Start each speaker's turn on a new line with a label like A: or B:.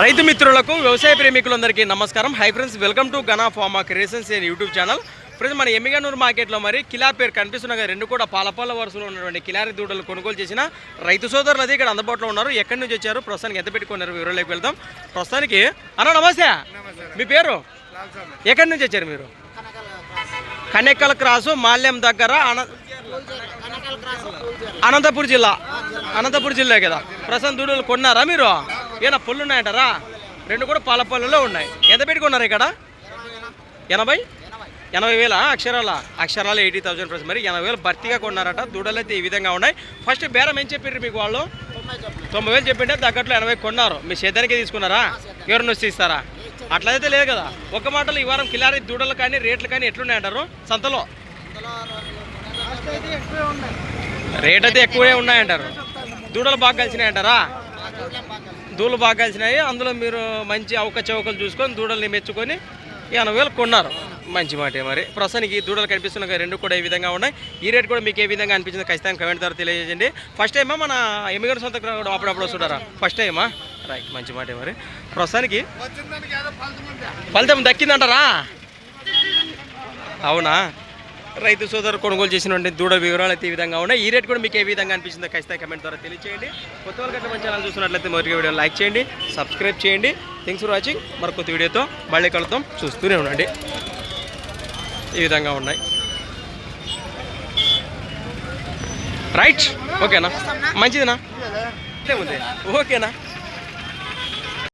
A: రైతు మిత్రులకు వ్యవసాయ ప్రేమికులందరికీ నమస్కారం. Hi friends welcome to Gana pharma creations and YouTube channel friends మన ఎమ్మిగనూరు మార్కెట్లో మరి కిలా పేరు కనిపిస్తున్న రెండు కూడా పాలపాల వరుసలో ఉన్నటువంటి కిలారి దూడలు కొనుగోలు చేసిన రైతు సోదరులు అది ఇక్కడ అందుబాటులో ఉన్నారు. ఎక్కడి నుంచి వచ్చారు? ప్రస్తుతానికి ఎంత పెట్టుకున్నారు వివరాలకు వెళ్దాం. ప్రస్తుతానికి అన్న నమస్తే. మీ పేరు? ఎక్కడి నుంచి వచ్చారు మీరు? కనెక్కల క్రాసు మాల్యం దగ్గర అన అనంతపూర్ జిల్లా. అనంతపూర్ జిల్లా కదా. ప్రస్తుతం దూడలు కొన్నారా మీరు? ఏనా పళ్ళు ఉన్నాయంటారా రెండు కూడా పాల పళ్ళులో ఉన్నాయి. ఎంత పెట్టుకున్నారు ఇక్కడ? ఎనభై? ఎనభై వేల? అక్షరాల? అక్షరాలు ఎయిటీ థౌసండ్ ప్లస్ మరి ఎనభై వేలు భర్తీగా కొన్నారట. దూడలు అయితే ఈ విధంగా ఉన్నాయి. ఫస్ట్ బేరం ఏం చెప్పారు మీకు వాళ్ళు? తొంభై వేలు చెప్పింటే తగ్గట్లో ఎనభై కొన్నారు. మీ సేద్యానికి తీసుకున్నారా? ఎవరిని వచ్చి ఇస్తారా? అట్లయితే లేదు కదా. ఒక మాటలు ఈ వారం కిలారీ దూడలు కానీ రేట్లు కానీ ఎట్లున్నాయంటారు? సంతలో? రేట్ అయితే ఎక్కువే ఉన్నాయంటారు. దూడలు బాగా కలిసినాయి అంటారా దూడలు బాగా కలిసినాయి అందులో మీరు మంచి అవక చౌకలు చూసుకొని దూడల్ని మెచ్చుకొని ఎనభై వేలు కొన్నారు. మంచి మాటే మరి. ప్రస్తుతానికి దూడలు కనిపిస్తున్న రెండు కూడా ఈ విధంగా ఉన్నాయి. ఈ రేట్ కూడా మీకు ఏ విధంగా అనిపించింది ఖచ్చితంగా కమెంట్ ద్వారా తెలియజేయండి. ఫస్ట్ టైమా మన ఎమ్మిగడ సొంత కూడా అప్పుడప్పుడు వస్తుంటారా? ఫస్ట్ టైమా రైట్ మంచి మాటే మరి. ప్రస్తుతానికి ఫలితం దక్కిందంటారా? అవునా? రైతు సోదరు కొనుగోలు చేసినటువంటి దూడ వివరాలు అయితే ఈ విధంగా ఉన్నాయి. ఈ రేట్ కూడా మీకు ఏ విధంగా అనిపించిందో ఖచ్చితంగా కమెంట్ ద్వారా తెలియచేయండి. కొత్త వాళ్ళకి మన ఛానల్ చూస్తున్నట్లయితే మొదటి వీడియో లైక్ చేయండి సబ్స్క్రైబ్ చేయండి. థ్యాంక్స్ ఫర్ వాచింగ్ మరి కొత్త వీడియోతో మళ్ళీ కలుద్దాం. చూస్తూనే ఉండండి. ఈ విధంగా ఉన్నాయి. రైట్ ఓకేనా మంచిదినా? ఓకేనా